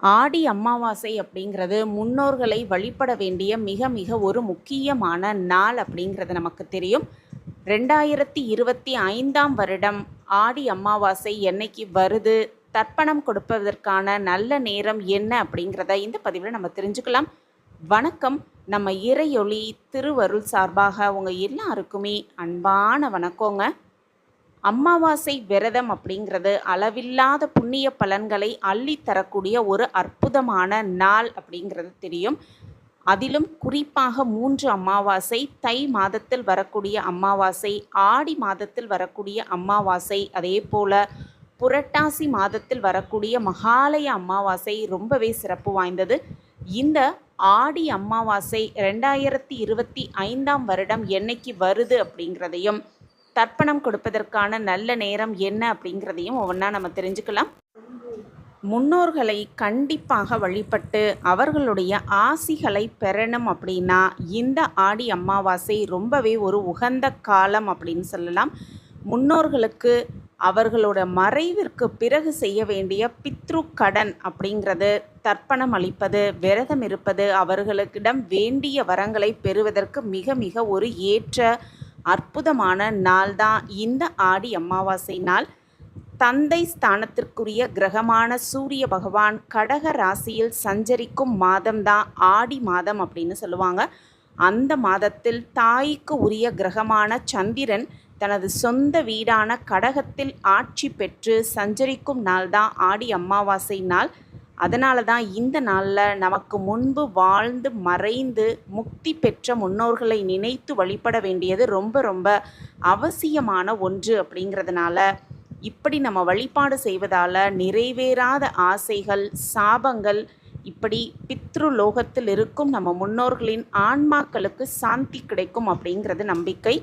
ஆடி அமாவாசை அப்படிங்கிறது முன்னோர்களை வழிபட வேண்டிய மிக மிக ஒரு முக்கியமான நாள் அப்படிங்கிறது நமக்கு தெரியும். ரெண்டாயிரத்தி இருபத்தி ஐந்தாம் வருடம் ஆடி அமாவாசை என்னைக்கு வருது? தர்ப்பணம் கொடுப்பதற்கான நல்ல நேரம் என்ன அப்படிங்கிறத இந்த பதிவில் நம்ம தெரிஞ்சுக்கலாம். வணக்கம். நம்ம இறையொளி திருவருள் சார்பாக உங்கள் எல்லாருக்குமே அன்பான வணக்கங்க. அமாவாசை விரதம் அப்படிங்கிறது அளவில்லாத புண்ணிய பலன்களை அள்ளித்தரக்கூடிய ஒரு அற்புதமான நாள் அப்படிங்கிறது தெரியும். அதிலும் குறிப்பாக மூன்று அமாவாசை தை மாதத்தில் வரக்கூடிய அமாவாசை ஆடி மாதத்தில் வரக்கூடிய அமாவாசை அதே போல் புரட்டாசி மாதத்தில் வரக்கூடிய மகாலய அமாவாசை ரொம்பவே சிறப்பு வாய்ந்தது. இந்த ஆடி அமாவாசை ரெண்டாயிரத்தி இருபத்தி ஐந்தாம் வருடம் என்னைக்கு வருது அப்படிங்கிறதையும் தர்ப்பணம் கொடுப்பதற்கான நல்ல நேரம் என்ன அப்படிங்கிறதையும் ஒவ்வொன்றா நம்ம தெரிஞ்சுக்கலாம். முன்னோர்களை கண்டிப்பாக வழிபட்டு அவர்களுடைய ஆசிகளை பெறணும் அப்படின்னா இந்த ஆடி அமாவாசை ரொம்பவே ஒரு உகந்த காலம் அப்படின்னு சொல்லலாம். முன்னோர்களுக்கு அவர்களோட மறைவிற்கு பிறகு செய்ய வேண்டிய பித்ரு கடன் அப்படிங்கிறது தர்ப்பணம் அளிப்பது விரதம் இருப்பது அவர்களுக்கிடம் வேண்டிய வரங்களை பெறுவதற்கு மிக மிக ஒரு ஏற்ற அற்புதமான நாள் தான் இந்த ஆடி அமாவாசை நாள் தந்தை ஸ்தானத்திற்குரிய கிரகமான சூரிய பகவான் கடக ராசியில் சஞ்சரிக்கும் மாதம்தான். ஆடி மாதம் அப்படின்னு சொல்லுவாங்க. அந்த மாதத்தில் தாய்க்கு உரிய கிரகமான சந்திரன் தனது சொந்த வீடான கடகத்தில் ஆட்சி பெற்று சஞ்சரிக்கும் நாள்தான் ஆடி அமாவாசை நாள். அதனால தான் இந்த நாளில் நமக்கு முன்பு வாழ்ந்து மறைந்து முக்தி பெற்ற முன்னோர்களை நினைத்து வழிபட வேண்டியது ரொம்ப ரொம்ப அவசியமான ஒன்று அப்படிங்கிறதுனால இப்படி நம்ம வழிபாடு செய்வதால் நிறைவேறாத ஆசைகள் சாபங்கள் இப்படி பித்ரு லோகத்தில் இருக்கும் நம்ம முன்னோர்களின் ஆன்மாக்களுக்கு சாந்தி கிடைக்கும் அப்படிங்கிறது நம்பிக்கை.